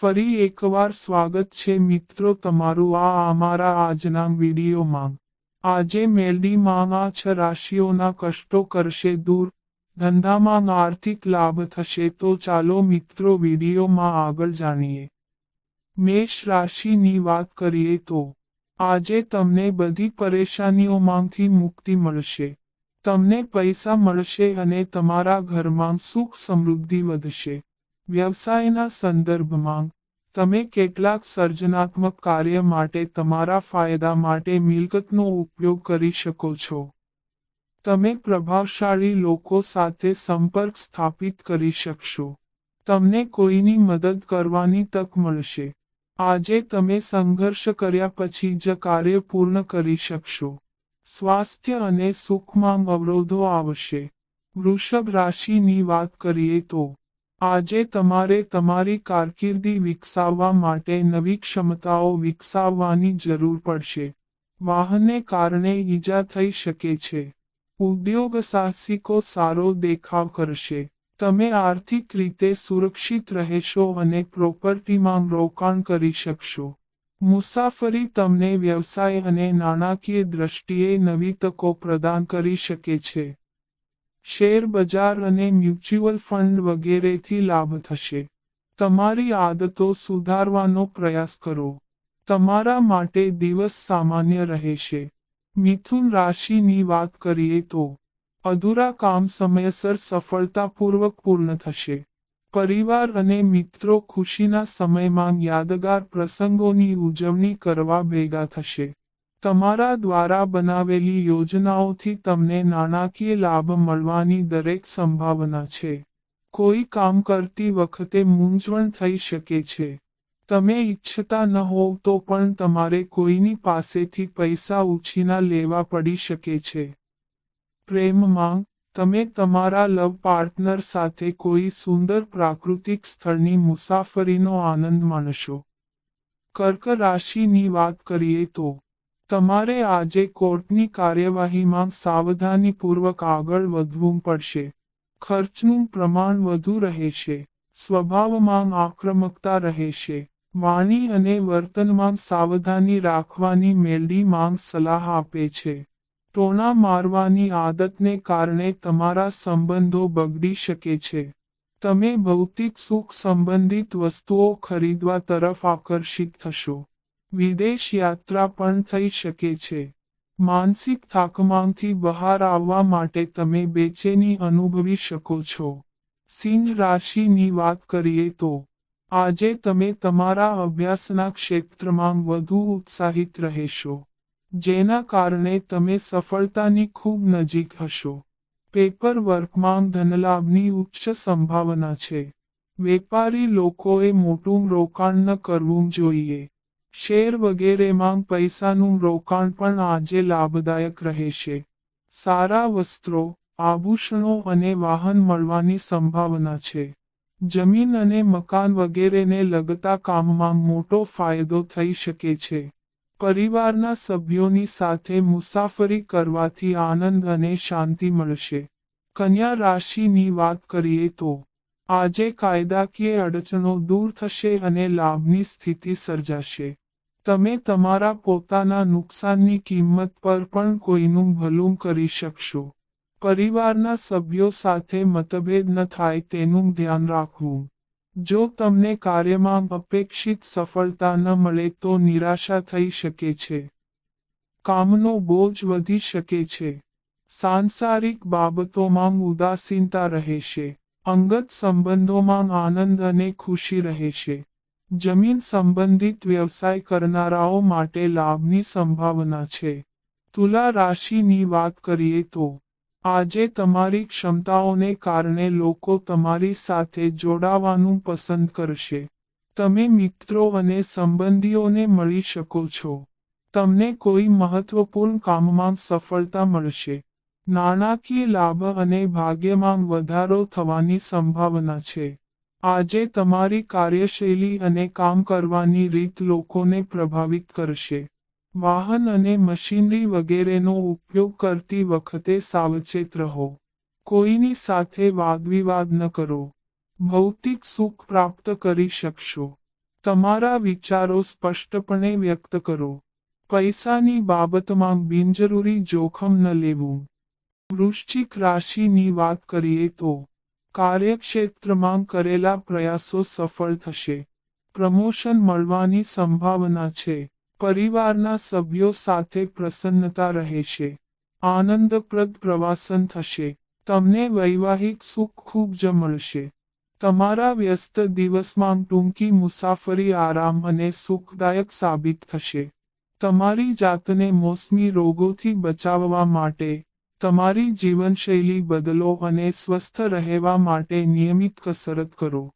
ફરી એકવાર સ્વાગત છે મિત્રો તમારું આ અમારા આજના વિડીયોમાં. આજે મેલડીમાં છ રાશિઓના કષ્ટો કરશે દૂર. ધંધામાં આર્થિક લાભ થશે તો ચાલો મિત્રો વિડીયોમાં આગળ જાણીએ. મેષ રાશિની વાત કરીએ તો, આજે તમને બધી પરેશાનીઓમાંથી મુક્તિ મળશે. તમને પૈસા મળશે અને તમારા ઘરમાં સુખ સમૃદ્ધિ વધશે. વ્યવસાયના સંદર્ભમાં, તમે કેટલાક સર્જનાત્મક કાર્ય માટે તમારા ફાયદા માટે મિલકતનો ઉપયોગ કરી શકો છો. તમે પ્રભાવશાળી લોકો સાથે સંપર્ક સ્થાપિત કરી શકશો. તમને કોઈની મદદ કરવાની તક મળશે. આજે તમે સંઘર્ષ કર્યા પછી જ કાર્ય પૂર્ણ કરી શકશો. સ્વાસ્થ્ય અને સુખમાં અવરોધો આવશે. વૃષભ રાશિની વાત કરીએ તો આજે તમારે તમારી કારકિર્દી વિકસાવવા માટે નવી ક્ષમતાઓ વિકસાવવાની જરૂર પડશે. વાહનને કારણે ઈજા થઈ શકે છે. ઉદ્યોગ સાહસિકો સારો દેખાવ કરશે. તમે આર્થિક રીતે સુરક્ષિત રહેશો અને પ્રોપર્ટીમાં રોકાણ કરી શકશો. મુસાફરી તમને વ્યવસાય અને નાણાકીય દ્રષ્ટિએ નવી તકો પ્રદાન કરી શકે છે. શેર બજાર અને મ્યુચ્યુઅલ ફંડ વગેરેથી લાભ થશે. તમારી આદતો સુધારવાનો પ્રયાસ કરો. તમારા માટે દિવસ સામાન્ય રહેશે. મિથુન રાશિની વાત કરીએ તો, અધૂરા કામ સમયસર સફળતાપૂર્વક પૂર્ણ થશે. પરિવાર અને મિત્રો ખુશીના સમયમાં યાદગાર પ્રસંગોની ઉજવણી કરવા ભેગા થશે. તમારા દ્વારા બનાવેલી યોજનાઓથી તમને નાણાકીય લાભ મળવાની દરેક સંભાવના છે. કોઈ કામ કરતી વખતે મૂંઝવણ થઈ શકે છે. તમે ઈચ્છતા ન હોવ તો પણ તમારે કોઈની પાસેથી પૈસા ઉછીના લેવા પડી શકે છે. પ્રેમમાં તમે તમારા લવ પાર્ટનર સાથે કોઈ સુંદર પ્રાકૃતિક સ્થળની મુસાફરીનો આનંદ માણશો. કર્ક રાશિની વાત કરીએ તો તમારે આજે કોર્ટની કાર્યવાહીમાં સાવધાનીપૂર્વક આગળ વધવું પડશે. ખર્ચનું પ્રમાણ વધુ રહેશે. સ્વભાવમાં આક્રમકતા રહેશે. વાણી અને વર્તનમાં સાવધાની રાખવાની મેલડી માંગ સલાહ આપે છે. ટોણા મારવાની આદતને કારણે તમારા સંબંધો બગડી શકે છે. તમે ભૌતિક સુખ સંબંધિત વસ્તુઓ ખરીદવા તરફ આકર્ષિત થશો. વિદેશ યાત્રા પણ થઈ શકે છે. માનસિક થાકમાંથી બહાર આવવા માટે તમે બેચેની અનુભવી શકો છો. સિંહ રાશિની વાત કરીએ તો, આજે તમે તમારા અભ્યાસના ક્ષેત્રમાં વધુ ઉત્સાહિત રહેશો, જેના કારણે તમે સફળતાની ખૂબ નજીક હશો. પેપર વર્કમાં ધનલાભની ઉચ્ચ સંભાવના છે. વેપારી લોકોએ મોટું રોકાણ ન કરવું જોઈએ. શેર વગેરેમાં પૈસાનું રોકાણ પણ આજે લાભદાયક રહેશે. સારા વસ્ત્રો, આભૂષણો અને વાહન મળવાની સંભાવના છે. જમીન અને મકાન વગેરેને લગતા કામમાં મોટો ફાયદો થઈ શકે છે. પરિવારના સભ્યોની સાથે મુસાફરી કરવાથી આનંદ અને શાંતિ મળશે. કન્યા રાશિની વાત કરીએ તો, આજે કાયદાકીય અડચણો દૂર થશે અને લાભની સ્થિતિ સર્જાશે. તમે તમારા પોતાના નુકસાનની કિંમત પર પણ કોઈનું ભલું કરી શકશો. પરિવારના સભ્યો સાથે મતભેદ ન થાય તેનું ધ્યાન રાખવું. જો તમને કાર્યમાં અપેક્ષિત સફળતા ન મળે તો નિરાશા થઈ શકે છે. કામનો બોજ વધી શકે છે. સાંસારિક બાબતોમાં ઉદાસીનતા રહેશે. અંગત સંબંધોમાં આનંદ અને ખુશી રહેશે. જમીન સંબંધિત વ્યવસાય કરનારાઓ માટે લાભની સંભાવના છે. તુલા રાશિની વાત કરીએ તો, આજે તમારી ક્ષમતાઓને કારણે લોકો તમારી સાથે જોડાવાનું પસંદ કરશે. તમે મિત્રો અને સંબંધીઓને મળી શકો છો. તમને કોઈ મહત્વપૂર્ણ કામમાં સફળતા મળશે. નાણાકીય લાભ અને ભાગ્યમાં વધારો થવાની સંભાવના છે. આજે તમારી કાર્યશૈલી અને કામ કરવાની રીત લોકોને પ્રભાવિત કરશે. વાહન અને મશીનરી વગેરેનો ઉપયોગ કરતી વખતે સાવચેત રહો. કોઈની સાથે વાદવિવાદ ન કરો. ભૌતિક સુખ પ્રાપ્ત કરી શકશો. તમારા વિચારો સ્પષ્ટપણે વ્યક્ત કરો. પૈસાની બાબતમાં બિનજરૂરી જોખમ ન લેવું. વૃશ્ચિક રાશિની વાત કરીએ તો કાર્યક્ષેત્રમાં કરેલા પ્રયાસો સફળ થશે. પ્રમોશન મળવાની સંભાવના છે. પરિવારના સભ્યો સાથે પ્રસન્નતા રહેશે. આનંદપ્રદ પ્રવાસન થશે. તમને વૈવાહિક સુખ ખૂબ જ મળશે. તમારા વ્યસ્ત દિવસમાં ટૂંકી મુસાફરી આરામ અને સુખદાયક સાબિત થશે. તમારી જાતને મોસમી રોગોથી બચાવવા માટે તમારી જીવનશૈલી બદલો અને સ્વસ્થ રહેવા માટે નિયમિત કસરત કરો.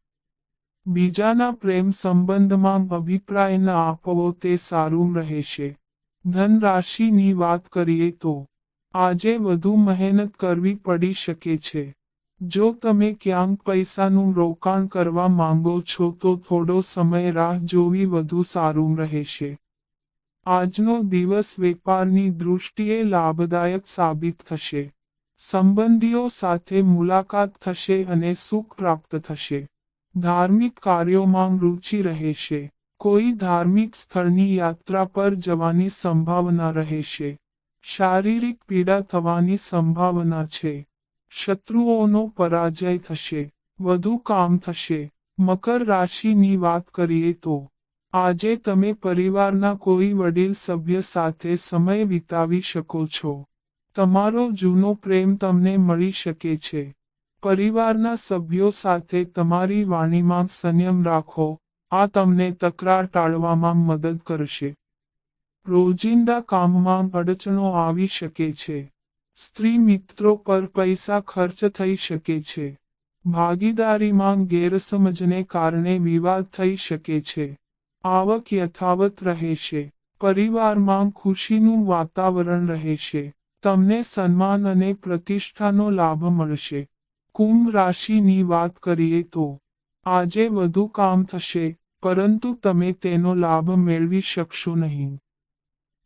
બીજાના પ્રેમ સંબંધમાં અભિપ્રાય ન આપવો તે સારું રહેશે. ધન રાશિની વાત કરીએ તો, આજે વધુ મહેનત કરવી પડી શકે છે. જો તમે ક્યાંક પૈસાનું રોકાણ કરવા માંગો છો તો થોડો સમય રાહ જોવી વધુ સારું રહેશે. આજનો દિવસ વેપારની દૃષ્ટિએ લાભદાયક સાબિત થશે. સંબંધીઓ સાથે મુલાકાત થશે અને સુખ પ્રાપ્ત થશે. ધાર્મિક કાર્યોમાં રુચિ રહેશે. કોઈ ધાર્મિક સ્થળની યાત્રા પર જવાની સંભાવના રહેશે. શારીરિક પીડા થવાની સંભાવના છે. શત્રુઓનો પરાજય થશે. વધુ કામ થશે. મકર રાશિની વાત કરીએ તો આજે તમે પરિવારના કોઈ વડીલ સભ્ય સાથે સમય વિતાવી શકો છો. તમારો જૂનો પ્રેમ તમને મળી શકે છે. પરિવારના સભ્યો સાથે તમારી વાણીમાં સંયમ રાખો. આ તમને તકરાર ટાળવામાં મદદ કરશે. રોજિંદા કામમાં અડચણો આવી શકે છે. સ્ત્રી મિત્રો પર પૈસા ખર્ચ થઈ શકે છે. ભાગીદારીમાં ગેરસમજને કારણે વિવાદ થઈ શકે છે. આવક યથાવત રહેશે. પરિવારમાં ખુશીનું વાતાવરણ રહેશે. તમને સન્માન અને પ્રતિષ્ઠાનો લાભ મળશે. કુંભ રાશિની વાત કરીએ તો, આજે વધુ કામ થશે, પરંતુ તમે તેનો લાભ મેળવી શકશો નહીં.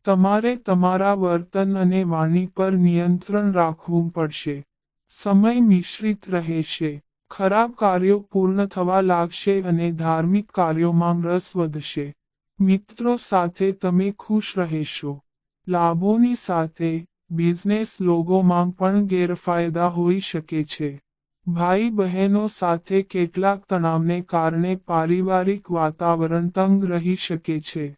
તમારે તમારા વર્તન અને વાણી પર નિયંત્રણ રાખવું પડશે. સમય મિશ્રિત રહેશે. ખરાબ કાર્યો પૂર્ણ થવા લાગશે અને ધાર્મિક કાર્યોમાં રસ વધશે. મિત્રો સાથે તમે ખુશ રહેશો. લાભોની સાથે બિઝનેસ લોગોમાં પણ ગેરફાયદા હોઈ શકે છે. ભાઈ બહેનો સાથે કેટલાક તણાવને કારણે પારિવારિક વાતાવરણ તંગ રહી શકે છે.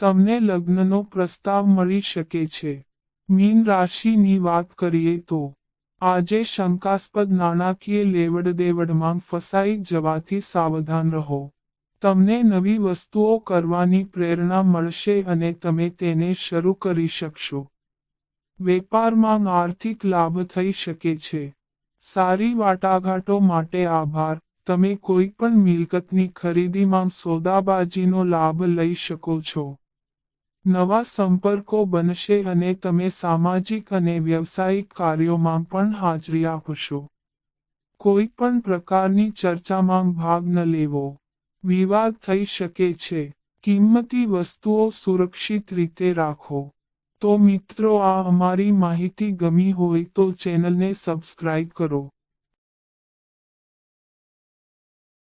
તમને લગ્નનો પ્રસ્તાવ મળી શકે છે. મીન રાશિની વાત કરીએ તો આજે શંકાસ્પદ નાણાકીય લેવડ દેવડમાં ફસાઈ જવાથી સાવધાન રહો. તમને નવી વસ્તુઓ કરવાની પ્રેરણા મળશે અને તમે તેને શરૂ કરી શકશો. વેપારમાં આર્થિક લાભ થઈ શકે છે. સારી વાટાઘાટો માટે આભાર. તમે કોઈ પણ મિલકતની ખરીદીમાં સોદાબાજીનો લાભ લઈ શકો છો. નવા સંપર્કો બનશે અને તમે સામાજિક અને વ્યવસાયિક કાર્યોમાં પણ હાજરી આપશો. કોઈ પણ પ્રકારની ચર્ચામાં ભાગ ન લેવો. વિવાદ થઈ શકે છે. કિંમતી વસ્તુઓ સુરક્ષિત રીતે રાખો. તો મિત્રો, આ અમારી માહિતી ગમી હોય તો ચેનલને સબસ્ક્રાઇબ કરો.